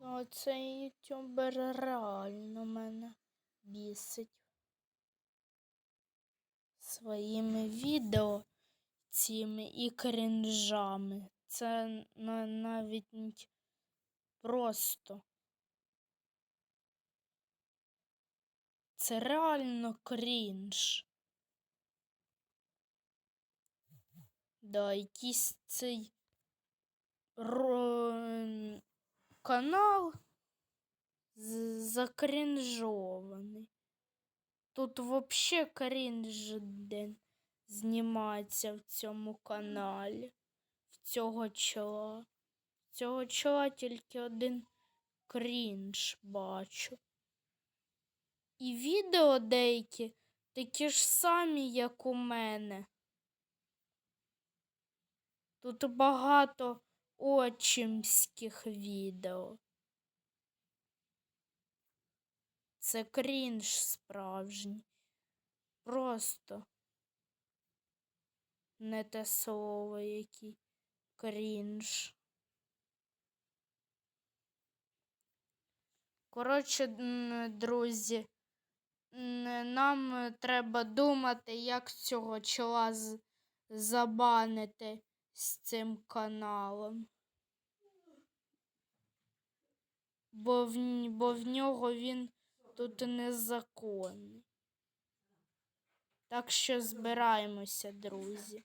Ну, цей ютубер реально мене бісить. Своїми відео цими і крінжами. Це на, навіть просто. Це реально крінж. Да, якийсь цей ро... канал закрінжований. Тут вообще крінж ден знімається в цьому каналі. В цього чола. В цього чола тільки один крінж бачу. І відео деякі такі ж самі, як у мене. Тут багато очимських відео. Це крінж справжній. Просто не те слово, який крінж. Коротше, друзі, нам треба думати, як цього чола забанити з цим каналом. Бо в, бо в нього він тут незаконний. Так що збираємося, друзі.